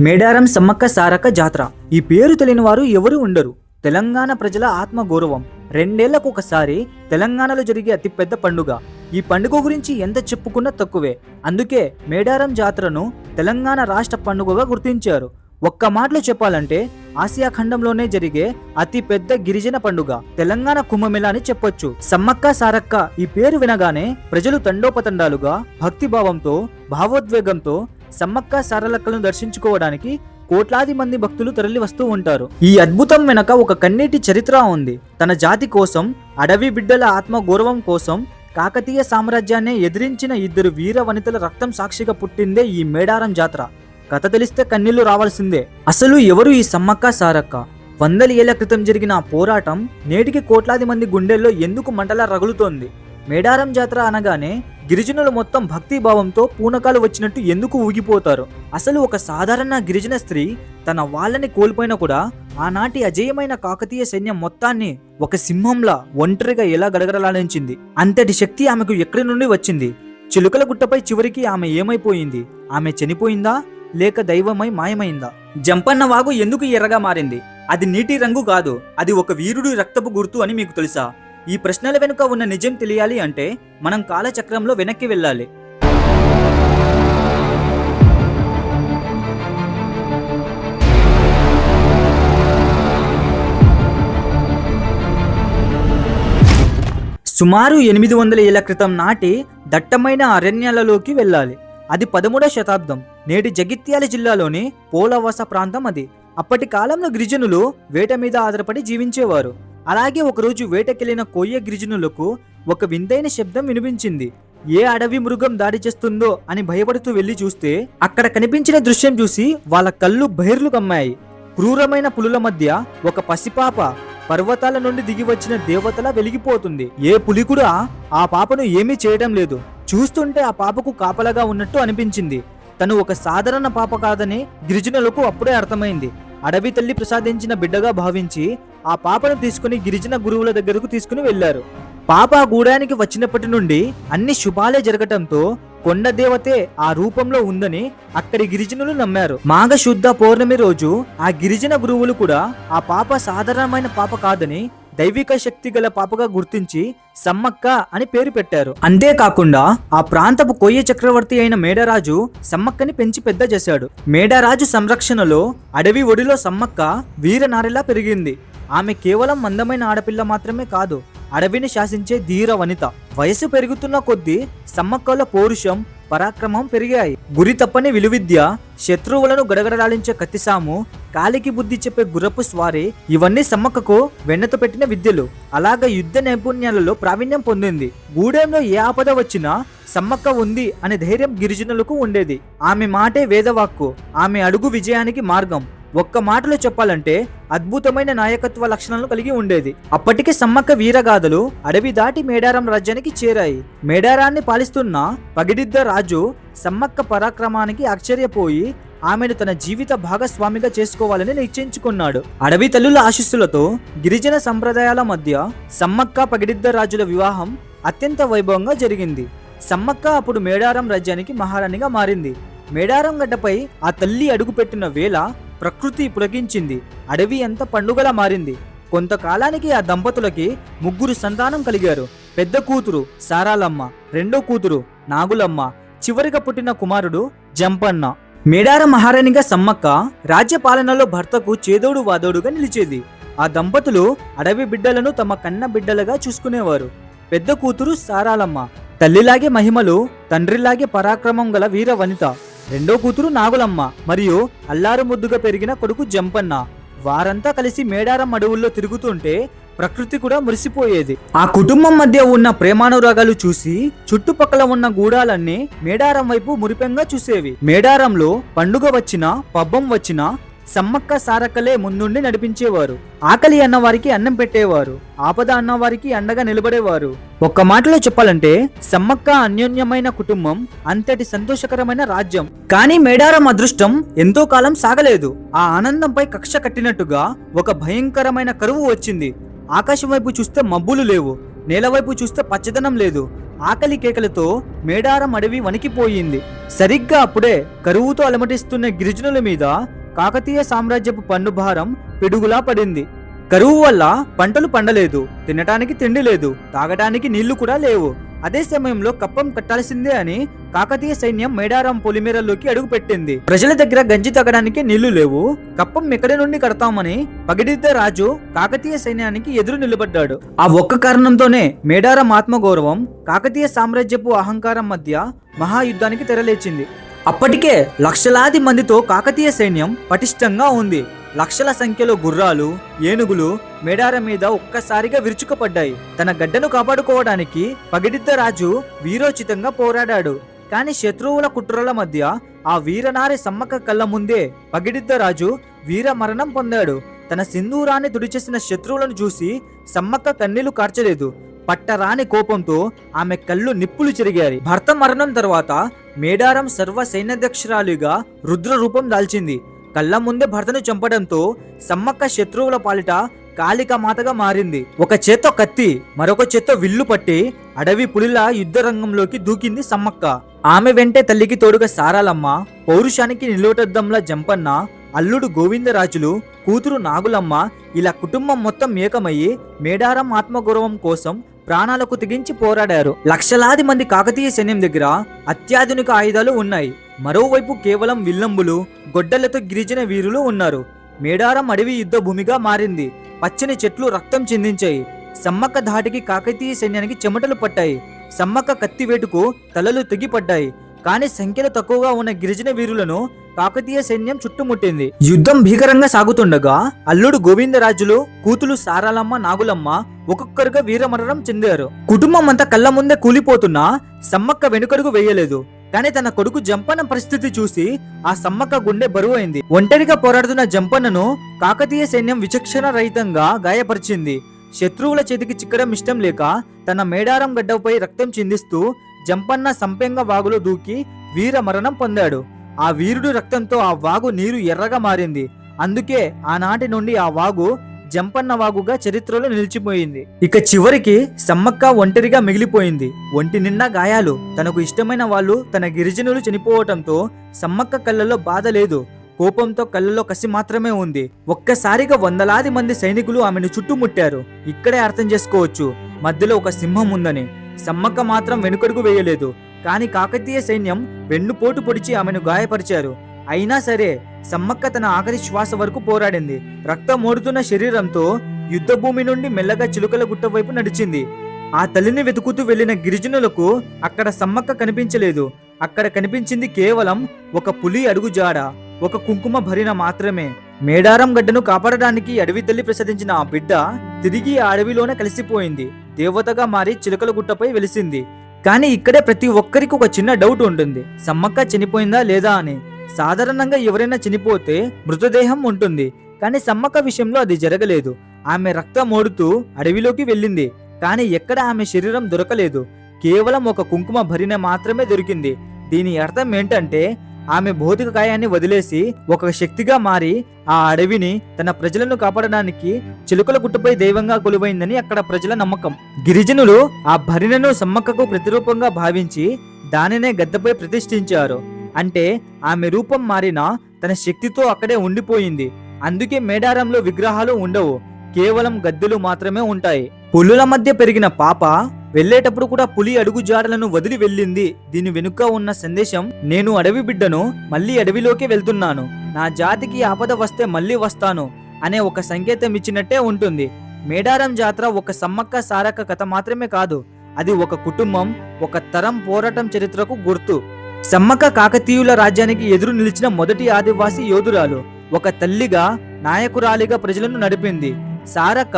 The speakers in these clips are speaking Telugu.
మేడారం సమ్మక్క సారక్క జాతర. ఈ పేరు తెలియని వారు ఎవరు ఉండరు. తెలంగాణ ప్రజల ఆత్మ గౌరవం. రెండేళ్ళకు ఒకసారి తెలంగాణలో జరిగే అతిపెద్ద పండుగ. ఈ పండుగ గురించి ఎంత చెప్పుకున్నా తక్కువే. అందుకే మేడారం జాతరను తెలంగాణ రాష్ట్ర పండుగగా గుర్తించారు. ఒక్క మాటలో చెప్పాలంటే ఆసియా ఖండంలోనే జరిగే అతి పెద్ద గిరిజన పండుగ. తెలంగాణ కుంభమేళా అని చెప్పొచ్చు. సమ్మక్క సారక్క ఈ పేరు వినగానే ప్రజలు తండోపతండాలుగా భక్తిభావంతో భావోద్వేగంతో సమ్మక్క సారలక్కలను దర్శించుకోవడానికి కోట్లాది మంది భక్తులు తరలి వస్తూ ఉంటారు. ఈ అద్భుతం వెనక ఒక కన్నీటి చరిత్ర ఉంది. తన జాతి కోసం అడవి బిడ్డల ఆత్మ గౌరవం కోసం కాకతీయ సామ్రాజ్యాన్ని ఎదిరించిన ఇద్దరు వీర వనితల రక్తం సాక్షిగా పుట్టిందే ఈ మేడారం జాతర. కథ తెలిస్తే కన్నీళ్ళు రావాల్సిందే. అసలు ఎవరు ఈ సమ్మక్క సారక్క? వందల ఏళ్ళ క్రితం జరిగిన ఆ పోరాటం నేటికి కోట్లాది మంది గుండెల్లో ఎందుకు మంటలా రగులుతోంది? మేడారం జాతర అనగానే గిరిజనులు మొత్తం భక్తి భావంతో పూనకాలు వచ్చినట్టు ఎందుకు ఊగిపోతారు? అసలు ఒక సాధారణ గిరిజన స్త్రీ తన వాళ్ళని కోల్పోయినా కూడా ఆనాటి అజేయమైన కాకతీయ సైన్యం మొత్తాన్ని ఒక సింహంలా ఒంటరిగా ఎలా గడగడలాడించింది? అంతటి శక్తి ఆమెకు ఎక్కడి నుండి వచ్చింది? చిలుకల గుట్టపై చివరికి ఆమె ఏమైపోయింది? ఆమె చనిపోయిందా? లేక దైవమై మాయమైందా? జంపన్న వాగు ఎందుకు ఎర్రగా మారింది? అది నీటి రంగు కాదు అది ఒక వీరుడి రక్తపు గుర్తు అని మీకు తెలుసా? ఈ ప్రశ్నల వెనుక ఉన్న నిజం తెలియాలి అంటే మనం కాలచక్రంలో వెనక్కి వెళ్ళాలి. సుమారు ఎనిమిది వందల ఏళ్ళ క్రితం నాటి దట్టమైన అరణ్యాలలోకి వెళ్ళాలి. అది పదమూడవ శతాబ్దం. నేటి జగిత్యాల జిల్లాలోని పోలవస ప్రాంతం అది. అప్పటి కాలంలో గిరిజనులు వేట మీద ఆధారపడి జీవించేవారు. అలాగే ఒకరోజు వేటకెళ్ళిన కొయ్య గిరిజనులకు ఒక వింతైన శబ్దం వినిపించింది. ఏ అడవి మృగం దాడి చేస్తుందో అని భయపడుతూ వెళ్ళి చూస్తే అక్కడ కనిపించిన దృశ్యం చూసి వాళ్ళ కళ్ళు బహిర్లు కమ్మాయి. క్రూరమైన పులుల మధ్య ఒక పసిపాప పర్వతాల నుండి దిగి వచ్చిన దేవతలా వెలిగిపోతుంది. ఏ పులి కూడా ఆ పాపను ఏమీ చేయడం లేదు. చూస్తుంటే ఆ పాపకు కాపలగా ఉన్నట్టు అనిపించింది. తను ఒక సాధారణ పాప కాదని గిరిజనులకు అప్పుడే అర్థమైంది. అడవి తల్లి ప్రసాదించిన బిడ్డగా భావించి ఆ పాపను తీసుకుని గిరిజన గురువుల దగ్గరకు తీసుకుని వెళ్ళారు పాప ఆ గూడానికి వచ్చినప్పటి నుండి అన్ని శుభాలే జరగటంతో కొండ దేవతే ఆ రూపంలో ఉందని అక్కడి గిరిజనులు నమ్మారు. మాఘశుద్ధ పౌర్ణమి రోజు ఆ గిరిజన గురువులు కూడా ఆ పాప సాధారణమైన పాప కాదని దైవిక శక్తి గల పాపగా గుర్తించి సమ్మక్క అని పేరు పెట్టారు. అంతేకాకుండా ఆ ప్రాంతపు కొయ్య చక్రవర్తి అయిన మేడరాజు సమ్మక్కని పెంచి పెద్ద చేశాడు. మేడరాజు సంరక్షణలో అడవి ఒడిలో సమ్మక్క వీరనారిలా పెరిగింది. ఆమె కేవలం అందమైన ఆడపిల్ల మాత్రమే కాదు అడవిని శాసించే ధీర వనిత. వయసు పెరుగుతున్న కొద్దీ సమ్మక్కల పౌరుషం పరాక్రమం పెరిగాయి. గురి తప్పని విలువిద్య శత్రువులను గడగడలాడించే కత్తిసాము కాలికి బుద్ధి చెప్పే గుర్రపు స్వారీ ఇవన్నీ సమ్మక్కకు వెన్నత పెట్టిన విద్యలు. అలాగ యుద్ధ నైపుణ్యాలలో ప్రావీణ్యం పొందింది. గూడెంలో ఏ ఆపద వచ్చినా సమ్మక్క ఉంది అనే ధైర్యం గిరిజనులకు ఉండేది. ఆమె మాటే వేదవాక్కు. ఆమె అడుగు విజయానికి మార్గం. ఒక్క మాటలో చెప్పాలంటే అద్భుతమైన నాయకత్వ లక్షణాలను కలిగి ఉండేది. అప్పటికి సమ్మక్క వీరగాథలు అడవి దాటి మేడారం రాజ్యానికి చేరాయి. మేడారాన్ని పాలిస్తున్న పగిడిద్ద రాజు సమ్మక్క పరాక్రమానికి ఆశ్చర్యపోయి ఆమెను తన జీవిత భాగస్వామిగా చేసుకోవాలని నిశ్చయించుకున్నాడు. అడవి తల్లుల ఆశీస్సులతో గిరిజన సంప్రదాయాల మధ్య సమ్మక్క పగిడిద్ద రాజుల వివాహం అత్యంత వైభవంగా జరిగింది. సమ్మక్క అప్పుడు మేడారం రాజ్యానికి మహారాణిగా మారింది. మేడారం గడ్డపై ఆ తల్లి అడుగుపెట్టిన వేళ ప్రకృతి పులకించింది. అడవి అంత పండుగలా మారింది. కొంతకాలానికి ఆ దంపతులకి ముగ్గురు సంతానం కలిగారు. పెద్ద కూతురు సారాలమ్మ రెండో కూతురు నాగులమ్మ చివరిగా పుట్టిన కుమారుడు జంపన్న. మేడార మహారాణిగా సమ్మక్క రాజ్యపాలనలో భర్తకు చేదోడు వాదోడుగా నిలిచేది. ఆ దంపతులు అడవి బిడ్డలను తమ కన్న బిడ్డలుగా చూసుకునేవారు. పెద్ద కూతురు సారాలమ్మ. తల్లిలాగే మహిమలు తండ్రిలాగే పరాక్రమం గల వీర వనిత రెండో కూతురు నాగులమ్మ మరియు అల్లారు ముద్దుగా పెరిగిన కొడుకు జంపన్న. వారంతా కలిసి మేడారం అడవుల్లో తిరుగుతుంటే ప్రకృతి కూడా మురిసిపోయేది. ఆ కుటుంబం మధ్య ఉన్న ప్రేమానురాగాలు చూసి చుట్టుపక్కల ఉన్న గూడాలన్నీ మేడారం వైపు మురిపెంగా చూసేవి. మేడారంలో పండుగ వచ్చినా పబ్బం వచ్చినా సమ్మక్క సారక్కలే ముందుండి నడిపించేవారు. ఆకలి అన్నవారికి అన్నం పెట్టేవారు. ఆపద అన్నవారికి అండగా నిలబడేవారు. ఒక్క మాటలో చెప్పాలంటే సమ్మక్క అన్యోన్యమైన కుటుంబం అంతటి సంతోషకరమైన రాజ్యం. కానీ మేడారం అదృష్టం ఎంతో కాలం సాగలేదు. ఆ ఆనందంపై కక్ష కట్టినట్టుగా ఒక భయంకరమైన కరువు వచ్చింది. ఆకాశం వైపు చూస్తే మబ్బులు లేవు. నేలవైపు చూస్తే పచ్చదనం లేదు. ఆకలి కేకలతో మేడారం అడవి వణికిపోయింది. సరిగ్గా అప్పుడే కరువుతో అలమటిస్తున్న గిరిజనుల మీద కాకతీయ సామ్రాజ్యపు పన్ను భారం పిడుగులా పడింది. కరువు వల్ల పంటలు పండలేదు తినటానికి తిండి లేదు తాగటానికి నీళ్ళు కూడా లేవు. అదే సమయంలో కప్పం కట్టాల్సిందే అని కాకతీయ సైన్యం మేడారం పొలిమేరల్లోకి అడుగుపెట్టింది. ప్రజల దగ్గర గంజి తాగడానికి నీళ్ళు లేవు కప్పం ఎక్కడి నుండి కడతామని పగిడిద్ద రాజు కాకతీయ సైన్యానికి ఎదురు నిలబడ్డాడు. ఆ ఒక్క కారణంతోనే మేడారం ఆత్మగౌరవం కాకతీయ సామ్రాజ్యపు అహంకారం మధ్య మహాయుద్ధానికి తెరలేచింది. అప్పటికే లక్షలాది మందితో కాకతీయ సైన్యం పటిష్టంగా ఉంది. లక్షల సంఖ్యలో గుర్రాలు ఏనుగులు మేడార మీద ఒక్కసారిగా విరుచుకుపడ్డాయి. తన గడ్డను కాపాడుకోవడానికి పగిడిద్ద రాజు వీరోచితంగా పోరాడాడు. కాని శత్రువుల కుట్రల మధ్య ఆ వీరనారి సమ్మక్క కళ్ళ ముందే పగిడిద్ద రాజు వీర మరణం పొందాడు. తన సింధూరాన్ని తుడిచేసిన శత్రువులను చూసి సమ్మక్క కన్నీళ్ళు కార్చలేదు. పట్టరాని కోపంతో ఆమె కళ్ళు నిప్పులు చెరిగాయి. భర్త మరణం తర్వాత మేడారం సర్వ సైన్యాధ్యక్షురాలిగా రుద్ర రూపం దాల్చింది. కళ్ళ ముందే భర్తను చంపడంతో సమ్మక్క శత్రువుల పాలిట కాళిక మాతగా మారింది. ఒక చేత్తో కత్తి మరొక చేత్తో విల్లు పట్టి అడవి పులిలా యుద్ధ రంగంలోకి దూకింది సమ్మక్క. ఆమె వెంటే తల్లికి తోడుగా సారాలమ్మ పౌరుషానికి నిలువటద్దంలా జంపన్న అల్లుడు గోవిందరాజులు కూతురు నాగులమ్మ ఇలా కుటుంబం మొత్తం ఏకమయ్యి మేడారం ఆత్మగౌరవం కోసం ప్రాణాలకు తెగించి పోరాడారు. లక్షలాది మంది కాకతీయ సైన్యం దగ్గర అత్యాధునిక ఆయుధాలు ఉన్నాయి. మరోవైపు కేవలం విల్లంబులు గొడ్డలతో గిరిజన వీరులు ఉన్నారు. మేడారం అడవి యుద్ధ భూమిగా మారింది. పచ్చని చెట్లు రక్తం చెందించాయి. సమ్మక్క ధాటికి కాకతీయ సైన్యానికి చెమటలు పట్టాయి. సమ్మక్క కత్తివేటుకు తలలు తెగిపడ్డాయి. కానీ సంఖ్యలో తక్కువగా ఉన్న గిరిజన వీరులను కాకతీయ సైన్యం చుట్టుముట్టింది. యుద్ధం భీకరంగా సాగుతుండగా అల్లుడు గోవిందరాజులు కూతులు సారాలమ్మ నాగులమ్మ ఒక్కొక్కరుగా వీరమరణం చెందారు. కుటుంబం అంతా కళ్ళ ముందే కూలిపోతున్నా సమ్మక్క వెనుకడుగు వేయలేదు. కానీ తన కొడుకు జంపన్న పరిస్థితి చూసి ఆ సమ్మక్క గుండె బరువైంది. ఒంటరిగా పోరాడుతున్న జంపన్నను కాకతీయ సైన్యం విచక్షణ రహితంగా గాయపరిచింది. శత్రువుల చేతికి చిక్కడం ఇష్టం లేక తన మేడారం గడ్డపై రక్తం చిందిస్తూ జంపన్న సంపెంగ వాగులో దూకి వీర మరణం పొందాడు. ఆ వీరుడు రక్తంతో ఆ వాగు నీరు ఎర్రగా మారింది. అందుకే ఆనాటి నుండి ఆ వాగు జంపన్న వాగుగా చరిత్రలో నిలిచిపోయింది. ఇక చివరికి సమ్మక్క ఒంటరిగా మిగిలిపోయింది. ఒంటి నిండా గాయాలు. తనకు ఇష్టమైన వాళ్ళు తన గిరిజనులు చనిపోవటంతో సమ్మక్క కళ్ళలో బాధ లేదు. కోపంతో కళ్ళలో కసి మాత్రమే ఉంది. ఒక్కసారిగా వందలాది మంది సైనికులు ఆమెను చుట్టుముట్టారు. ఇక్కడే అర్థం చేసుకోవచ్చు. మధ్యలో ఒక సింహం ఉందని. సమ్మక్క మాత్రం వెనుకడుగు వేయలేదు. కానీ కాకతీయ సైన్యం వెన్నుపోటు పొడిచి ఆమెను గాయపరిచారు. అయినా సరే సమ్మక్క తన ఆఖరి శ్వాస వరకు పోరాడింది. రక్తం ఓడుతున్న శరీరంతో యుద్ధభూమి నుండి మెల్లగా చిలుకల గుట్ట వైపు నడిచింది. ఆ తల్లిని వెతుకుతూ వెళ్ళిన గిరిజనులకు అక్కడ సమ్మక్క కనిపించలేదు. అక్కడ కనిపించింది కేవలం ఒక పులి అడుగు జాడ ఒక కుంకుమ భరిన మాత్రమే. మేడారం గడ్డను కాపాడడానికి అడవి తల్లి ప్రసాదించిన ఆ బిడ్డ తిరిగి ఆ అడవిలోనే కలిసిపోయింది. దేవతగా మారి చిలుకల గుట్టపై వెలిసింది. కానీ ఇక్కడే ప్రతి ఒక్కరికి ఒక చిన్న డౌట్ ఉంటుంది. సమ్మక్క చనిపోయిందా లేదా అని. సాధారణంగా ఎవరైనా చనిపోతే మృతదేహం ఉంటుంది. కానీ సమ్మక్క విషయంలో అది జరగలేదు. ఆమె రక్తం ఓడుతూ అడవిలోకి వెళ్ళింది. కానీ ఎక్కడ ఆమె శరీరం దొరకలేదు. కేవలం ఒక కుంకుమ భరిన మాత్రమే దొరికింది. దీని అర్థం ఏంటంటే ఆమె భౌతిక కాయాన్ని వదిలేసి ఒక శక్తిగా మారి ఆ అడవిని తన ప్రజలను కాపాడడానికి చిలుకల గుట్టపై దైవంగా కొలువైందని అక్కడ ప్రజల నమ్మకం. గిరిజనులు ఆ భరిణను సమ్మక్కకు ప్రతిరూపంగా భావించి దానినే గద్దపై ప్రతిష్ఠించారు. అంటే ఆమె రూపం మారినా తన శక్తితో అక్కడే ఉండిపోయింది. అందుకే మేడారంలో విగ్రహాలు ఉండవు. కేవలం గద్దెలు మాత్రమే ఉంటాయి. పులుల మధ్య పెరిగిన పాప వెళ్ళేటప్పుడు కూడా పులి అడుగు జాడలను వదిలి వెళ్ళింది. దీని వెనుక ఉన్న సందేశం నేను అడవి బిడ్డను మళ్ళీ అడవిలోకి వెళ్తున్నాను. నా జాతికి ఆపద వస్తే మళ్ళీ వస్తాను అనే ఒక సంకేతం ఇచ్చినట్టే ఉంటుంది. మేడారం జాతర ఒక సమ్మక్క సారక్క కథ మాత్రమే కాదు. అది ఒక కుటుంబం ఒక తరం పోరాటం చరిత్రకు గుర్తు. సమ్మక్క కాకతీయుల రాజ్యానికి ఎదురు నిలిచిన మొదటి ఆదివాసీ యోధురాలు. ఒక తల్లిగా నాయకురాలిగా ప్రజలను నడిపింది. సారక్క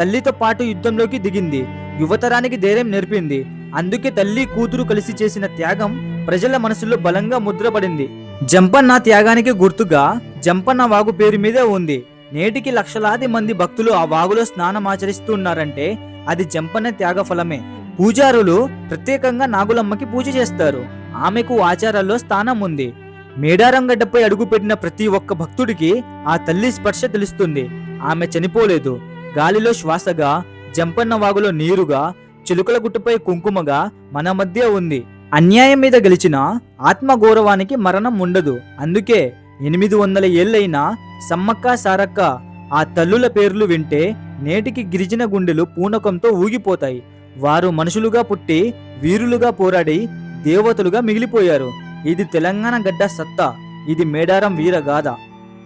తల్లితో పాటు యుద్ధంలోకి దిగింది. యువతరానికి ధైర్యం నేర్పింది. అందుకే తల్లి కూతురు కలిసి చేసిన త్యాగం ప్రజల మనసులో బలంగా ముద్రపడింది. జంపన్న త్యాగానికి గుర్తుగా జంపన్న వాగు పేరు మీదే ఉంది. నేటికి లక్షలాది మంది భక్తులు ఆ వాగులో స్నానం ఆచరిస్తున్నారంటే అది జంపన్న త్యాగ ఫలమే. పూజారులు ప్రత్యేకంగా నాగులమ్మకి పూజ చేస్తారు. ఆమెకు ఆచారాల్లో స్థానం ఉంది. మేడారం గడ్డపై అడుగుపెట్టిన ప్రతి ఒక్క భక్తుడికి ఆ తల్లి స్పర్శ తెలుస్తుంది. ఆమె చనిపోలేదు. గాలిలో శ్వాసగా జంపన్న వాగులో నీరుగా చిలుకల గుట్టుపై కుంకుమగా మన మధ్య ఉంది. అన్యాయం మీద గెలిచిన ఆత్మగౌరవానికి మరణం ఉండదు. అందుకే ఎనిమిది వందల ఏళ్ళైనా సమ్మక్క సారక్క ఆ తల్లుల పేర్లు వింటే నేటికి గిరిజన గుండెలు పూనకంతో ఊగిపోతాయి. వారు మనుషులుగా పుట్టి వీరులుగా పోరాడి దేవతలుగా మిగిలిపోయారు. ఇది తెలంగాణ గడ్డ సత్తా. ఇది మేడారం వీరగాథ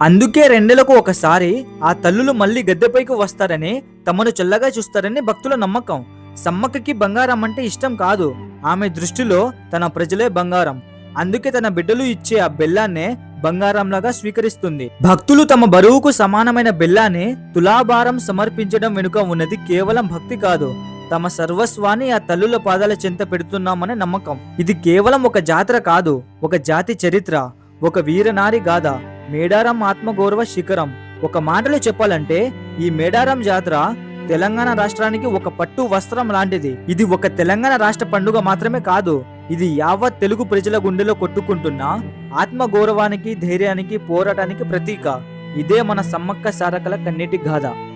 అందుకే రెండేలకు ఒకసారి ఆ తల్లులు మళ్ళీ గద్దెపైకి వస్తారని తమను చల్లగా చూస్తారని భక్తుల నమ్మకం. సమ్మక్కకి బంగారం అంటే ఇష్టం కాదు. ఆమె దృష్టిలో తన ప్రజలే బంగారం. అందుకే తన బిడ్డలు ఇచ్చే ఆ బెల్లాన్నే బంగారంలాగా స్వీకరిస్తుంది. భక్తులు తమ బరువుకు సమానమైన బెల్లాన్ని తులాభారం సమర్పించడం వెనుక ఉన్నది కేవలం భక్తి కాదు. తమ సర్వస్వాన్ని ఆ తల్లుల పాదాల చెంత పెడుతున్నామనే నమ్మకం. ఇది కేవలం ఒక జాతర కాదు ఒక జాతి చరిత్ర ఒక వీరనారి గాథ. మేడారం ఆత్మగౌరవ శిఖరం. ఒక మాటలో చెప్పాలంటే ఈ మేడారం జాతర తెలంగాణ రాష్ట్రానికి ఒక పట్టు వస్త్రం లాంటిది. ఇది ఒక తెలంగాణ రాష్ట్ర పండుగ మాత్రమే కాదు ఇది యావత్ తెలుగు ప్రజల గుండెలో కొట్టుకుంటున్న ఆత్మగౌరవానికి ధైర్యానికి పోరాటానికి ప్రతీక. ఇదే మన సమ్మక్క సారకల కన్నీటి గాథ.